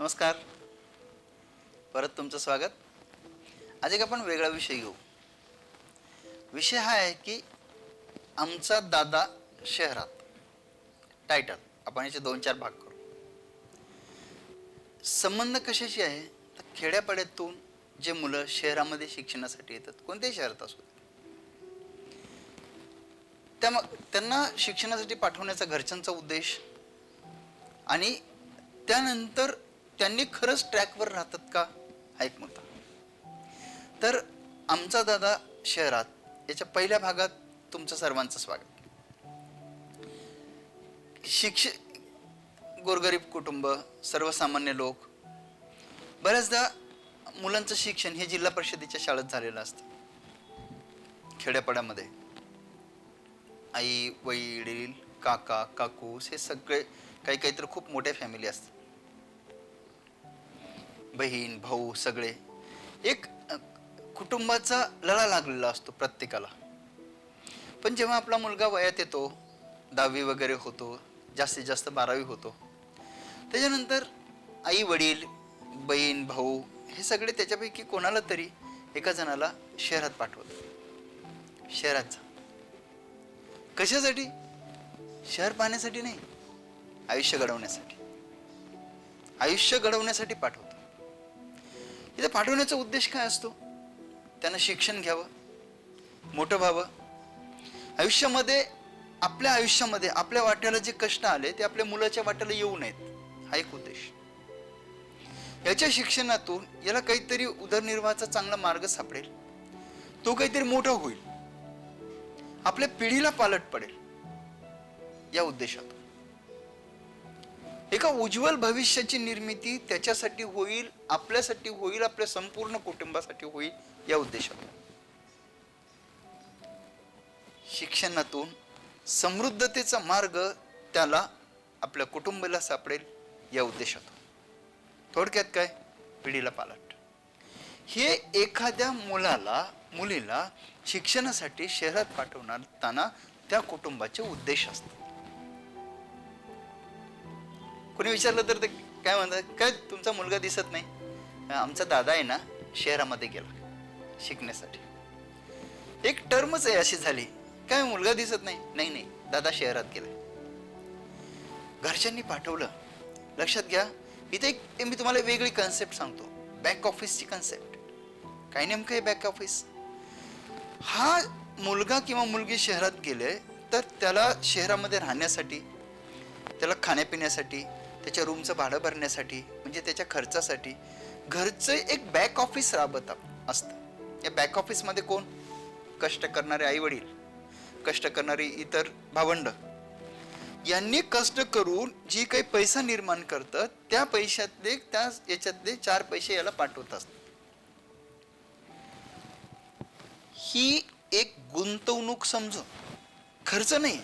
नमस्कार. परत तुमचं स्वागत. आज एक आपण वेगळा विषय घेऊ. विषय हा आहे की आमचा दादा शहरात. टायटल आपण याचे दोन चार भाग करू. संबंध कशाशी आहे? तर खेड्यापाड्यातून जे मुलं शहरामध्ये शिक्षणासाठी येतात कोणत्याही शहरात असू त्या मग त्यांना शिक्षणासाठी पाठवण्याचा घरच्यांचा उद्देश आणि त्यानंतर त्यांनी खरंच ट्रॅकवर राहतात का? हा एक मुद्दा. तर आमचा दादा शहरात याच्या पहिल्या भागात तुमचं सर्वांचं स्वागत. शिक्ष गोरगरीब कुटुंब सर्वसामान्य लोक बऱ्याचदा मुलांचं शिक्षण हे जिल्हा परिषदेच्या शाळेत झालेलं असतं. खेड्यापाड्यामध्ये. आई वडील काका काकूस हे सगळे काही काही तर खूप मोठ्या फॅमिली असतात. बहीण भाऊ सगळे. एक कुटुंबाचा लढा लागलेला असतो प्रत्येकाला. पण जेव्हा आपला मुलगा वयात येतो दहावी वगैरे होतो जास्तीत जास्त बारावी होतो त्याच्यानंतर आई वडील बहीण भाऊ हे सगळे त्याच्यापैकी कोणाला तरी एका जणाला शहरात पाठवत शहरात जा. कशासाठी? शहर पाहण्यासाठी नाही आयुष्य घडवण्यासाठी. आयुष्य घडवण्यासाठी पाठवतो इथे पाठवण्याचा उद्देश काय असतो? त्यानं शिक्षण घ्यावं मोठं व्हावं. आयुष्यामध्ये आपल्या आयुष्यामध्ये आपल्या वाट्याला जे कष्ट आले ते आपल्या मुलाच्या वाट्याला येऊ नयेत हा एक उद्देश. याच्या शिक्षणातून याला काहीतरी उदरनिर्वाहाचा चांगला मार्ग सापडेल. तो काहीतरी मोठा होईल. आपल्या पिढीला पालट पडेल. या उद्देशातून. एका उज्ज्वल भविष्याची निर्मिती त्याच्यासाठी होईल आपल्यासाठी होईल आपल्या संपूर्ण कुटुंबासाठी होईल या उद्देशातून. शिक्षणातून समृद्धतेचा मार्ग त्याला आपल्या कुटुंबाला सापडेल या उद्देशातून. थोडक्यात काय? पिढीला पालट. हे एखाद्या मुलाला मुलीला शिक्षणासाठी शहरात पाठवताना त्या कुटुंबाचे उद्देश असतात. कोणी विचारलं तर ते काय म्हणतात काय तुमचा मुलगा दिसत नाही. आमचा दादा आहे ना शहरामध्ये गेला शिकण्यासाठी. एक टर्मच आहे अशी झाली. काय मुलगा दिसत नाही? नाही नाही दादा शहरात गेला घरच्यांनी पाठवलं. लक्षात घ्या इथे एक मी तुम्हाला वेगळी कन्सेप्ट सांगतो. बॅक ऑफिसची कन्सेप्ट काय नेमकं आहे बॅक ऑफिस हा मुलगा किंवा मुलगी शहरात गेले तर त्याला शहरामध्ये राहण्यासाठी त्याला खाण्यापिण्यासाठी त्याच्या रूमचं भाडं भरण्यासाठी म्हणजे त्याच्या खर्चासाठी घरचं एक बॅक ऑफिस राबत असतं. या बॅक ऑफिसमध्ये कोण? कष्ट करणारे आईवडील कष्ट करणारी इतर भावंड. यांनी कष्ट करून जी काही पैसा निर्माण करतात त्या पैशातले त्या याच्यातले चार पैसे याला पाठवत असतात. ही एक गुंतवणूक समजून. खर्च नाही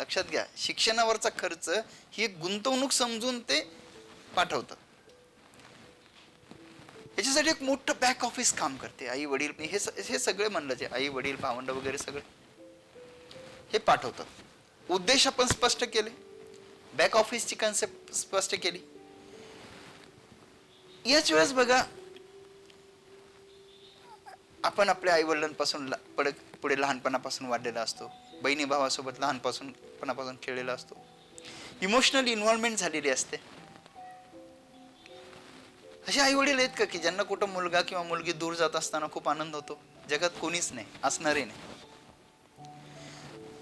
लक्षात घ्या शिक्षणावरचा खर्च ही एक गुंतवणूक समजून ते पाठवतात याच्यासाठी एक मोठं बॅक ऑफिस काम करते. आई वडील हे हे सगळे म्हणलं जे आई वडील भावंड वगैरे सगळे. हे पाठवतात उद्देश आपण स्पष्ट केले. बॅक ऑफिसची कन्सेप्ट स्पष्ट केली. याच वेळेस बघा आपण आपल्या आई वडिलांपासून पुढे लहानपणापासून वाढलेला असतो. बहिणी भावासोबत लहानपासून पणापासून खेळलेला असतो. इमोशनल इन्व्हॉल्वमेंट झालेली असते. असे आई वडील आहेत का की ज्यांना कुठं मुलगा किंवा मुलगी दूर जात असताना खूप आनंद होतो? जगात कोणीच नाही असणारे नाही.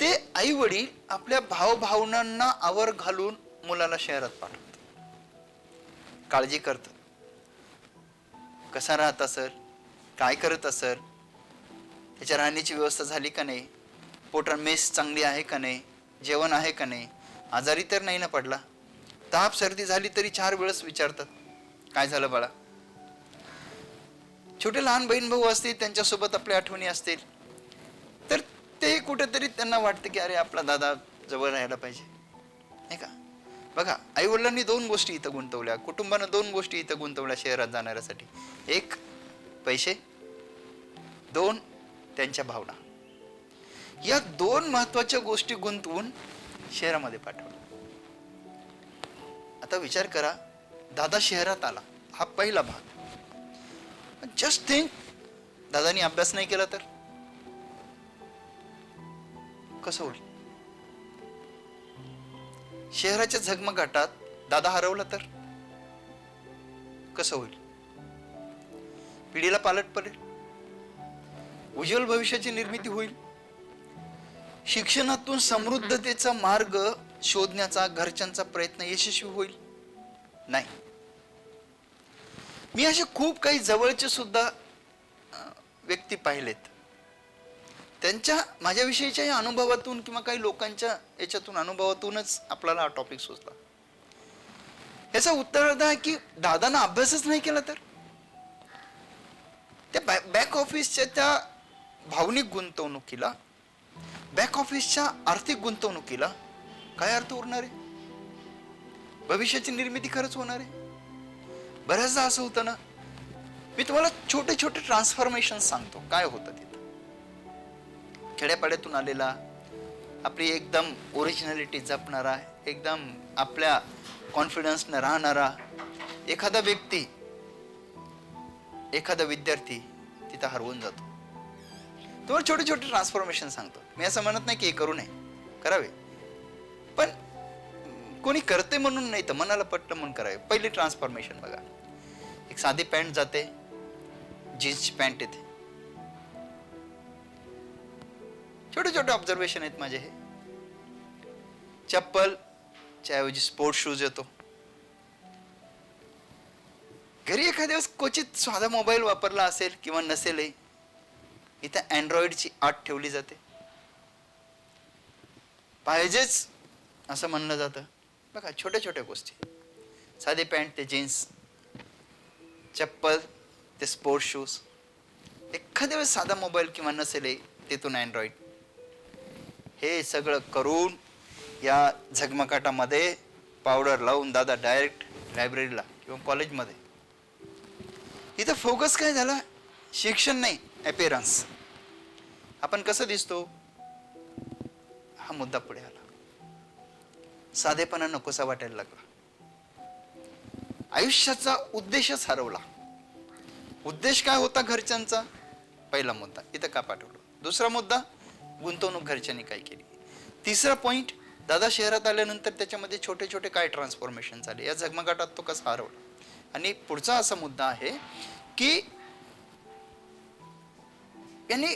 ते आई वडील आपल्या भावभावनांना आवर घालून मुलाला शहरात पाठवतात. काळजी करतात. कसा राहत सर? काय करत असेल त्याच्या राहण्याची व्यवस्था झाली का नाही? पोटर मेस चांगली आहे का नाही? जेवण आहे का नाही? आजारी तर नाही ना पडला? ताप सर्दी झाली तरी चार वेळेस विचारतात. काय झालं बाळा? छोटे लहान बहीण भाऊ असतील त्यांच्यासोबत आपल्या आठवणी असतील. तर ते कुठेतरी त्यांना वाटतं की अरे आपला दादा जवळ राहायला पाहिजे. नाही का? बघा आई वडिलांनी दोन गोष्टी इथं गुंतवल्या. कुटुंबानं दोन गोष्टी इथं गुंतवल्या शहरात जाणाऱ्यासाठी. एक पैसे. दोन त्यांच्या भावना. या दोन महत्त्वाच्या गोष्टी गुंतवून शहरामध्ये पाठवलं. आता विचार करा दादा शहरात आला हा पहिला भाग. जस्ट थिंक दादानी अभ्यास नाही केला तर? कसं होईल? शहराच्या झगमगाटात दादा हरवला तर? कसं होईल? पिढीला पालट पडेल? उज्ज्वल भविष्याची निर्मिती होईल? शिक्षणातून समृद्धतेचा मार्ग शोधण्याचा घरच्यांचा प्रयत्न यशस्वी होईल? नाही. मी असे खूप काही जवळचे सुद्धा व्यक्ती पाहिलेत. त्यांच्या माझ्याविषयीच्या या अनुभवातून किंवा काही लोकांच्या याच्यातून अनुभवातूनच आपल्याला हा टॉपिक सुचला. याचा उत्तरार्थ आहे की दादानं अभ्यासच नाही केला तर? त्या बॅक ऑफिसच्या त्या भावनिक गुंतवणुकीला बॅक ऑफिसच्या आर्थिक गुंतवणुकीला काय अर्थ उरणार आहे? भविष्याची निर्मिती खरंच होणार आहे? बऱ्याचदा असं होतं ना मी तुम्हाला छोटे छोटे ट्रान्सफॉर्मेशन सांगतो. काय होतं तिथं? खेड्यापाड्यातून आलेला आपली एकदम ओरिजिनॅलिटी जपणारा एकदम आपल्या कॉन्फिडन्सनं राहणारा एखादा व्यक्ती एखादा विद्यार्थी तिथं हरवून जातो. तुम्हाला छोटे छोटे ट्रान्सफॉर्मेशन सांगतो. मी असं म्हणत नाही की हे करू नये. करावे. पण कोणी करते म्हणून नाही तर मनाला पटलं म्हणून करावे. पहिली ट्रान्सफॉर्मेशन बघा. एक साधी पॅन्ट जाते. जीन्सची पॅन्ट येते. छोटे छोटे ऑब्झर्वेशन आहेत माझे हे. चप्पल ऐवजी स्पोर्ट्स शूज येतो. घरी एखाद्या दिवस क्वचित साधा मोबाईल वापरला असेल किंवा नसेलही इथं अँड्रॉइडची आत ठेवली जाते. पाहिजेच असं म्हणलं जातं. बघा छोट्या छोट्या गोष्टी. साधे पॅन्ट ते जीन्स चप्पल ते स्पोर्ट्स शूज. एखाद्या वेळेस साधा मोबाईल किंवा नसेल तिथून अँड्रॉइड. हे सगळं करून या झगमकाटामध्ये पावडर लावून दादा डायरेक्ट लायब्ररीला किंवा कॉलेजमध्ये. इथं फोकस काय झाला? शिक्षण नाही. अपेरन्स आपण कसं दिसतो? हा मुद्दा पुढे आला. साधेपणा नकोसा वाटायला लागला. आयुष्याचा उद्देशच हरवला. उद्देश काय होता घरच्यांचा? पहिला मुद्दा इथं का पाठवलं? दुसरा मुद्दा गुंतवणूक घरच्यांनी काय केली? तिसरा पॉईंट दादा शहरात आल्यानंतर त्याच्यामध्ये छोटे छोटे काय ट्रान्सफॉर्मेशन झाले? या झगमगाटात तो कसा हरवला? आणि पुढचा असा मुद्दा आहे की यांनी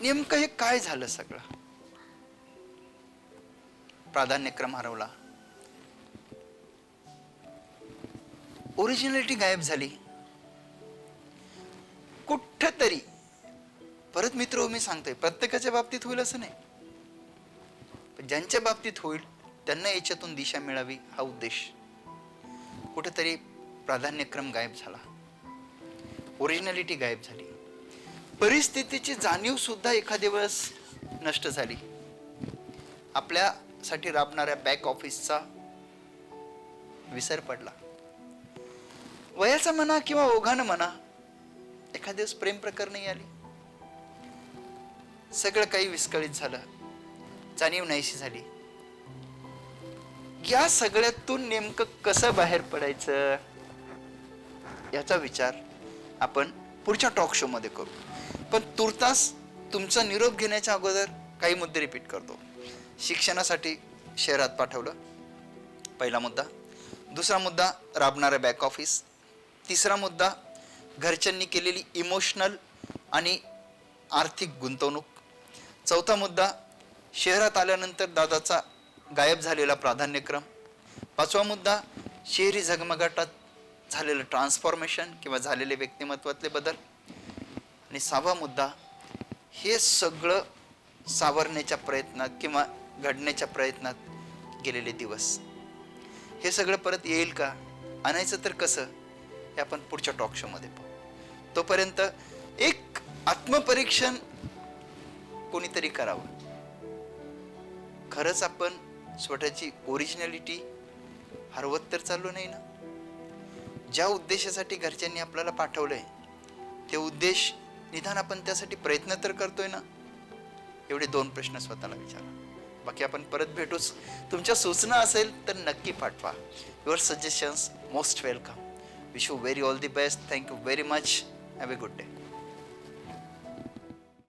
नेमकं हे काय झालं सगळं? प्राधान्यक्रम हरवला. ओरिजिनॅलिटी गायब झाली. कुठ तरी परत मित्र हो, मी सांगतोय प्रत्येकाच्या बाबतीत होईल असं नाही. ज्यांच्या बाबतीत होईल त्यांना याच्यातून दिशा मिळावी हा उद्देश. कुठेतरी प्राधान्यक्रम गायब झाला. ओरिजिनॅलिटी गायब झाली. परिस्थितीची जाणीव सुद्धा एखाद्या वेळेस नष्ट झाली. आपल्यासाठी राबणाऱ्या बॅक ऑफिसचा विसर पडला. वयाचा म्हणा किंवा ओघानं म्हणा एखाद्या दिवस प्रेम प्रकरणही आली. सगळं काही विस्कळीत झालं. जाणीव नाहीशी झाली. या सगळ्यातून नेमकं कसं बाहेर पडायचं? याचा विचार आपण पुढच्या टॉक शो मध्ये करू. पण तुर्तास तुमचा निरोप घेण्याच्या अगोदर काही मुद्दे रिपीट करतो. शिक्षणासाठी शहरात पाठवलं. पहिला मुद्दा. दुसरा मुद्दा राबणारं बॅक ऑफिस तिसरा मुद्दा घरच्यांनी केलेली इमोशनल आणि आर्थिक गुंतवणूक. चौथा मुद्दा शहरात आल्यानंतर दादाचा गायब झालेला प्राधान्यक्रम. पाचवा मुद्दा शहरी झगमगाटात झालेलं ट्रान्सफॉर्मेशन किंवा झालेले व्यक्तिमत्वातले बदल. आणि सहावा मुद्दा हे सगळं सावरण्याच्या प्रयत्नात किंवा घडण्याच्या प्रयत्नात गेलेले दिवस. हे सगळं परत येईल का? आणायचं तर कसं? हे आपण पुढच्या टॉक शोमध्ये पाहू. तोपर्यंत एक आत्मपरीक्षण कोणीतरी करावं. खरंच आपण स्वतःची ओरिजिनॅलिटी हरवत तर चाललो नाही ना? ज्या उद्देशासाठी घरच्यांनी आपल्याला पाठवलं आहे ते उद्देश निदान आपण त्यासाठी प्रयत्न तर करतोय ना? एवढे दोन प्रश्न स्वतःला विचारा. बाकी आपण परत भेटूच. तुमच्या सूचना असेल तर नक्की पाठवा. Your suggestions most welcome wish you very all the best thank you very much have a good day